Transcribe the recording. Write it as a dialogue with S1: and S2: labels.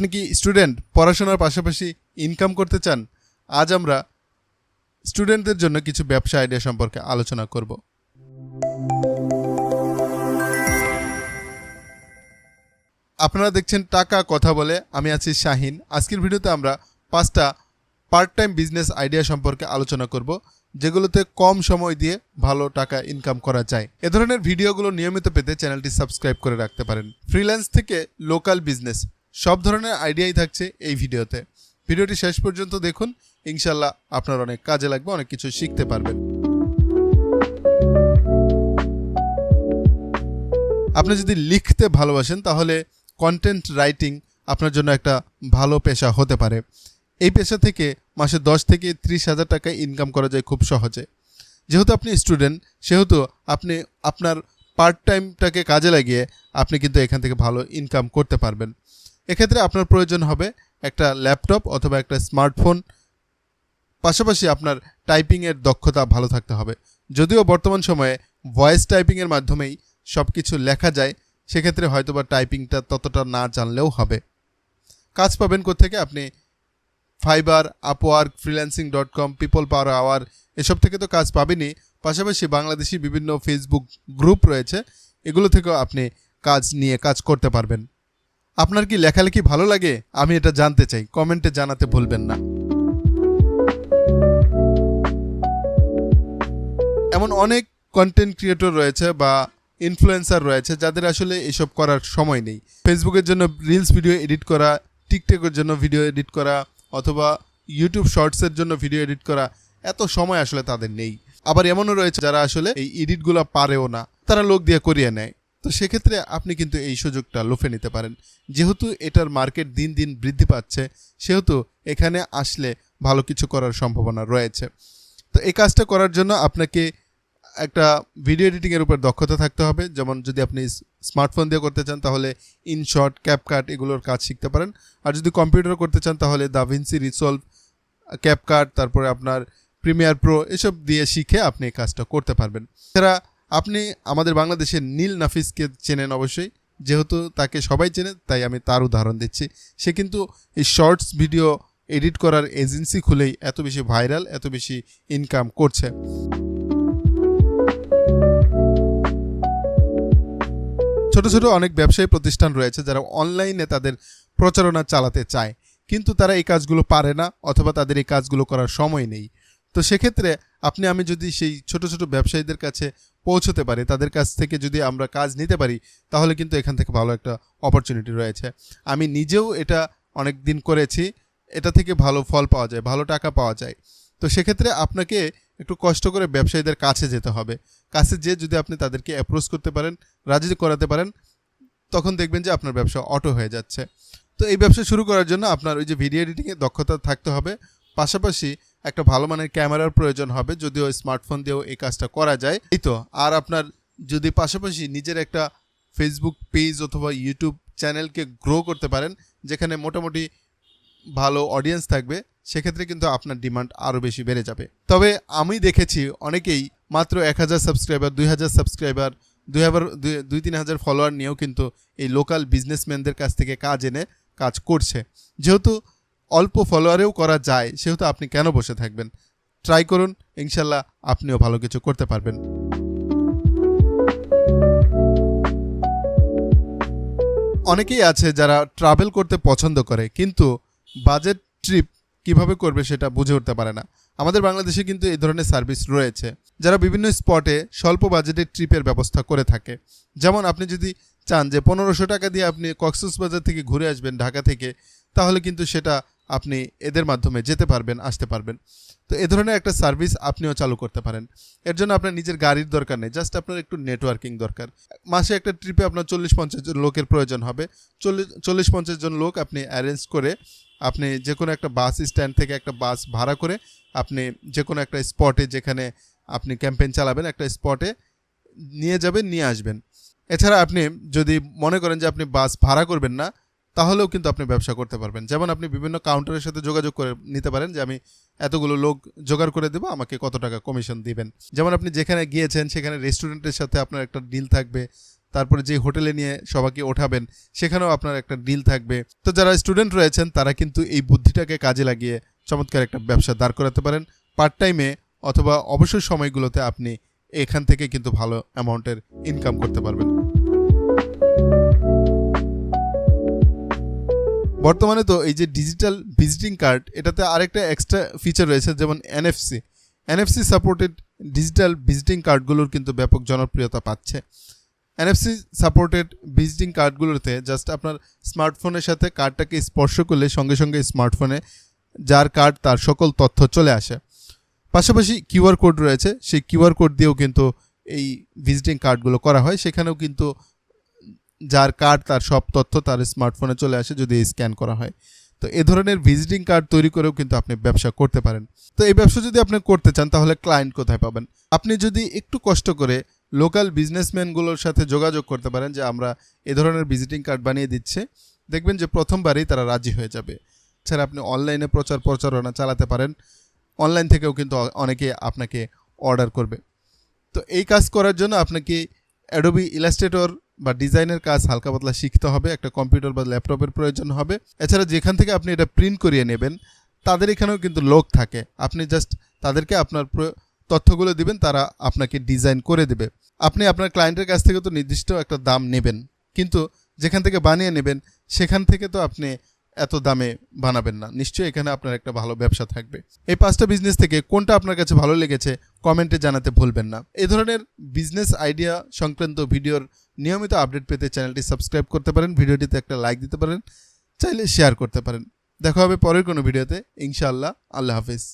S1: আপনি কি স্টুডেন্ট পড়াশোনার পাশাপাশি ইনকাম করতে চান? আজ আমরা স্টুডেন্টদের জন্য কিছু ব্যবসা আইডিয়া সম্পর্কে আলোচনা করব। আপনারা দেখছেন টাকা কথা বলে, আমি আছি শাহিন। আজকের ভিডিওতে আমরা পাঁচটা পার্ট টাইম বিজনেস আইডিয়া সম্পর্কে আলোচনা করব, যেগুলোতে কম সময় দিয়ে ভালো টাকা ইনকাম করা যায়। এ ধরনের ভিডিওগুলো নিয়মিত পেতে চ্যানেলটি সাবস্ক্রাইব করে রাখতে পারেন। ফ্রিল্যান্স থেকে লোকাল বিজনেস সব ধরনের আইডিয়াই থাকছে এই ভিডিওতে। ভিডিওটি শেষ পর্যন্ত দেখুন ইনশাল্লাহ আপনার অনেক কাজে লাগবে, অনেক কিছু শিখতে পারবেন। আপনি যদি লিখতে ভালোবাসেন, তাহলে কন্টেন্ট রাইটিং আপনার জন্য একটা ভালো পেশা হতে পারে। এই পেশা থেকে মাসে দশ থেকে ত্রিশ হাজার টাকা ইনকাম করা যায় খুব সহজে। যেহেতু আপনি স্টুডেন্ট সেহেতু আপনি আপনার পার্ট টাইমটাকে কাজে লাগিয়ে আপনি কিন্তু এখান থেকে ভালো ইনকাম করতে পারবেন। এক্ষেত্রে আপনার প্রয়োজন হবে একটা ল্যাপটপ অথবা একটা স্মার্টফোন। পাশাপাশি আপনার টাইপিংয়ের দক্ষতা ভালো থাকতে হবে। যদিও বর্তমান সময়ে ভয়েস টাইপিংয়ের মাধ্যমেই সব কিছু লেখা যায়, সেক্ষেত্রে হয়তোবা টাইপিংটা ততটা না জানলেও হবে। কাজ পাবেন কোত্থেকে? আপনি Fiverr, Upwork, freelancing dot com, people per hour এসব থেকে তো কাজ পাবেনই। পাশাপাশি বাংলাদেশি বিভিন্ন ফেসবুক গ্রুপ রয়েছে, এগুলো থেকেও আপনি কাজ নিয়ে কাজ করতে পারবেন। আপনার কি লেখালেখি ভালো লাগে? আমি এটা জানতে চাই। কমেন্টে জানাতে ভুলবেন না। এমন অনেক কন্টেন্ট ক্রিয়েটর রয়েছে বা ইনফ্লুয়েন্সার রয়েছে যাদের আসলে এসব করার সময় নেই। ফেসবুকের জন্য রিলস ভিডিও এডিট করা টিকটকের জন্য ভিডিও এডিট করা, অথবা ইউটিউব শর্টসের জন্য ভিডিও এডিট করা, এত সময় আসলে তাদের নেই। আবার এমনও রয়েছে যারা আসলে এই এডিটগুলো পারেও না। তারা লোক দিয়ে করিয়ে নেয়। তো সেক্ষেত্রে আপনি কিন্তু এই সুযোগটা লোফে নিতে পারেন। যেহেতু এটার মার্কেট দিন দিন বৃদ্ধি পাচ্ছে, সেহেতু এখানে আসলে ভালো কিছু করার সম্ভাবনা রয়েছে। তো এই কাজটা করার জন্য আপনাকে একটা ভিডিও এডিটিংয়ের উপর দক্ষতা থাকতে হবে। যেমন যদি আপনি স্মার্টফোন দিয়ে করতে চান, তাহলে ইনশট ক্যাপকাট এগুলোর কাজ শিখতে পারেন। আর যদি কম্পিউটার করতে চান, তাহলে দাভিন্সি রিসলভ ক্যাপকাট তারপরে আপনার প্রিমিয়ার প্রো এসব দিয়ে শিখে আপনি এই কাজটা করতে পারবেন। এছাড়া আপনি আমাদের বাংলাদেশের নীল নাফিসকে চেনেন অবশ্যই। যেহেতু তাকে সবাই চেনে, তাই আমি তার উদাহরণ দিচ্ছি। সে কিন্তু এই শর্টস ভিডিও এডিট করার এজেন্সি খুলেই এত বেশি ভাইরাল, এত বেশি ইনকাম করছে। ছোট ছোট অনেক ব্যবসায়ী প্রতিষ্ঠান রয়েছে যারা অনলাইনে তাদের প্রচারণা চালাতে চায়। কিন্তু তারা এই কাজগুলো পারে না অথবা তাদের এই কাজগুলো করার সময় নেই। তো সেক্ষেত্রে আপনি, আমি যদি সেই ছোট ছোট ব্যবসায়ীদের কাছে পৌঁছতে পারি, তাদের কাছ থেকে যদি আমরা কাজ নিতে পারি, তাহলে কিন্তু এখান থেকে ভালো একটা অপরচুনিটি রয়েছে। আমি নিজেও এটা অনেক দিন করেছি, এটা থেকে ভালো ফল পাওয়া যায়, ভালো টাকা পাওয়া যায়। তো সেক্ষেত্রে আপনাকে একটু কষ্ট করে ব্যবসায়ীদের কাছে যেতে হবে। কাছে যেয়ে যদি আপনি তাদেরকে অ্যাপ্রোচ করতে পারেন, রাজি করাতে পারেন, তখন দেখবেন যে আপনার ব্যবসা অটো হয়ে যাচ্ছে। তো এই ব্যবসা শুরু করার জন্য আপনার ওই যে ভিডিও এডিটিংয়ে দক্ষতা থাকতে হবে। পাশাপাশি একটা ভালো মানের ক্যামেরার প্রয়োজন হবে যদিও স্মার্টফোন দিয়েও এই কাজটা করা যায়। এই তো, আর আপনার যদি পাশাপাশি নিজের একটা ফেসবুক পেজ অথবা ইউটিউব চ্যানেলকে গ্রো করতে পারেন, যেখানে মোটামুটি ভালো অডিয়েন্স থাকবে, সেক্ষেত্রে কিন্তু আপনার ডিমান্ড আরও বেশি বেড়ে যাবে। তবে আমি দেখেছি অনেকেই মাত্র এক হাজার সাবস্ক্রাইবার দুই হাজার সাবস্ক্রাইবার দুই হাজার, দুই- তিন হাজার ফলোয়ার নিয়েও কিন্তু এই লোকাল বিজনেসম্যানদের কাছ থেকে কাজ এনে কাজ করছে। যেহেতু অল্প ফলোয়ারেও করা যায়, সেহেতু আপনি কেন বসে থাকবেন? ট্রাই করুন, ইনশাল্লাহ আপনিও ভালো কিছু করতে পারবেন। অনেকেই আছে যারা ট্রাভেল করতে পছন্দ করে, কিন্তু বাজেট ট্রিপ কীভাবে করবে সেটা বুঝে উঠতে পারে না। আমাদের বাংলাদেশে কিন্তু এই ধরনের সার্ভিস রয়েছে। যারা বিভিন্ন স্পটে স্বল্প বাজেটের ট্রিপের ব্যবস্থা করে থাকে। যেমন আপনি যদি চান যে পনেরোশো টাকা দিয়ে আপনি কক্সবাজার থেকে ঘুরে আসবেন ঢাকা থেকে, তাহলে কিন্তু সেটা আপনি এদের মাধ্যমে যেতে পারবেন, আসতে পারবেন। তো এ ধরনের একটা সার্ভিস আপনিও চালু করতে পারেন। এর জন্য আপনার নিজের গাড়ির দরকার নেই, জাস্ট আপনার একটু নেটওয়ার্কিং দরকার। মাসে একটা ট্রিপে আপনার চল্লিশ পঞ্চাশ জন লোকের প্রয়োজন হবে। চল্লিশ চল্লিশ পঞ্চাশ জন লোক আপনি অ্যারেঞ্জ করে আপনি যে কোনো একটা বাস স্ট্যান্ড থেকে একটা বাস ভাড়া করে আপনি যে কোনো একটা স্পটে যেখানে আপনি ক্যাম্পেইন চালাবেন, একটা স্পটে নিয়ে যাবেন, নিয়ে আসবেন। এছাড়া আপনি যদি মনে করেন যে আপনি বাস ভাড়া করবেন না তাহলেও কিন্তু আপনি ব্যবসা করতে পারবেন। যেমন আপনি বিভিন্ন কাউন্টারের সাথে যোগাযোগ করে নিতে পারেন যে, আমি এতগুলো লোক জোগাড় করে দেবো, আমাকে কত টাকা কমিশন দিবেন? যেমন আপনি যেখানে গিয়েছেন, সেখানে রেস্টুরেন্টের সাথে আপনার একটা ডিল থাকবে, তারপরে যে হোটেলে নিয়ে সবাইকে ওঠাবেন, সেখানেও আপনার একটা ডিল থাকবে। তো যারা স্টুডেন্ট রয়েছেন, তারা কিন্তু এই বুদ্ধিটাকে কাজে লাগিয়ে চমৎকার একটা ব্যবসা দাঁড় করাতে পারেন। পার্ট টাইমে অথবা অবসর সময়গুলোতে আপনি এখান থেকে কিন্তু ভালো অ্যামাউন্টের ইনকাম করতে পারবেন। বর্তমানে তো এই যে ডিজিটাল ভিজিটিং কার্ড এটাতে আরেকটা এক্সট্রা ফিচার রয়েছে, যেমন NFC NFC supported digital visiting কার্ডগুলোর কিন্তু ব্যাপক জনপ্রিয়তা পাচ্ছে। এনএফসি সাপোর্টেড ভিজিটিং কার্ডগুলোতে জাস্ট আপনার স্মার্টফোনের সাথে কার্ডটাকে স্পর্শ করলে সঙ্গে সঙ্গে স্মার্টফোনে যার কার্ড তার সকল তথ্য চলে আসে। পাশাপাশি কিউআর কোড রয়েছে, সেই কিউআর কোড দিয়েও কিন্তু এই ভিজিটিং কার্ডগুলো করা হয়। সেখানেও কিন্তু যার কার্ড, তার সব তথ্য তার স্মার্টফোনে চলে আসে যদি স্ক্যান করা হয়। তো এ ধরনের ভিজিটিং কার্ড তৈরি করেও কিন্তু আপনি ব্যবসা করতে পারেন। তো এই ব্যবসা যদি আপনি করতে চান, তাহলে ক্লায়েন্ট কোথায় পাবেন? আপনি যদি একটু কষ্ট করে লোকাল বিজনেসম্যানগুলোর সাথে যোগাযোগ করতে পারেন যে, আমরা এ ধরনের ভিজিটিং কার্ড বানিয়ে দিচ্ছে। দেখবেন যে, প্রথমবারেই তারা রাজি হয়ে যাবে। ছাড়া আপনি অনলাইনে প্রচার প্রচারণা চালাতে পারেন। অনলাইন থেকেও কিন্তু অনেকে আপনাকে অর্ডার করবে। তো এই কাজ করার জন্য আপনাকে অ্যাডোবি ইলাস্ট্রেটর বা ডিজাইনের কাজ হালকা পাতলা শিখতে হবে, একটা কম্পিউটার বা ল্যাপটপের প্রয়োজন হবে। এছাড়া যেখান থেকে আপনি এটা প্রিন্ট করিয়ে নেবেন, তাদের এখানেও কিন্তু লোক থাকে। আপনি জাস্ট তাদেরকে আপনার তথ্যগুলো দিবেন, তারা আপনাকে ডিজাইন করে দেবে। আপনি আপনার ক্লায়েন্টের কাছ থেকে তো নির্দিষ্ট একটা দাম নেবেন। কিন্তু যেখান থেকে বানিয়ে নেবেন, সেখান থেকে তো আপনি এত দামে বানাবেন না। নিশ্চয়ই এখানে আপনার একটা ভালো ব্যবসা থাকবে। এই পাঁচটা বিজনেস থেকে কোনটা আপনার কাছে ভালো লেগেছে কমেন্টে জানাতে ভুলবেন না। এ ধরনের বিজনেস আইডিয়া সংক্রান্ত ভিডিওর নিয়মিত আপডেট পেতে চ্যানেলটি সাবস্ক্রাইব করতে পারেন, ভিডিওটিতে একটা লাইক দিতে পারেন, চাইলে শেয়ার করতে পারেন। দেখা হবে পরের কোনো ভিডিওতে। ইনশাআল্লাহ, আল্লাহ হাফিজ।